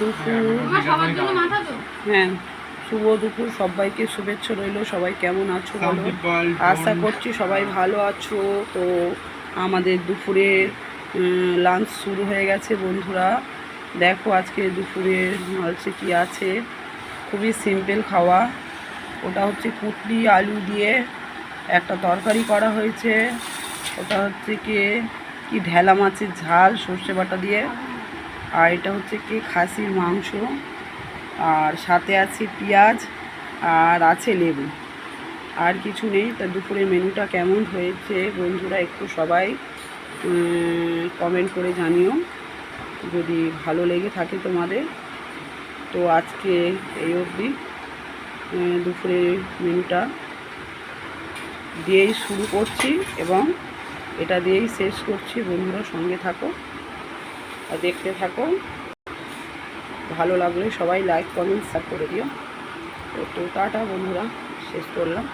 দুপুর। হ্যাঁ শুভ দুপুর সবাইকে শুভেচ্ছা রইল সবাই কেমন আছো বলো? আশা করছি সবাই ভালো আছো। তো আমাদের দুপুরে লাঞ্চ শুরু হয়ে গেছে বন্ধুরা। দেখো আজকে দুপুরে হচ্ছে কি আছে। খুবই সিম্পল খাওয়া। ওটা হচ্ছে কুটলি আলু দিয়ে একটা তরকারি করা হয়েছে। ওটা হচ্ছে কি কি ঢেলা মাছের ঝাল সর্ষে বাটা দিয়ে। আর এটা হচ্ছে কি খাসির মাংস। আর সাথে আছে পেঁয়াজ আর আছে লেবু। আর কিছু নেই, তা দুপুরের মেনুটা কেমন হয়েছে বন্ধুরা একটু সবাই কমেন্ট করে জানিও। যদি ভালো লেগে থাকে তোমাদের। তো আজকে এই অবধি দুপুরের মেনুটা দিয়েই শুরু করছি এবং এটা দিয়েই শেষ করছি। বন্ধুরা সঙ্গে থাকো। আর দেখতে থাকো ভালো লাগলে সবাই লাইক কমেন্ট শেয়ার করে দিও। তো, টাটা বন্ধুরা, শেষ করলাম।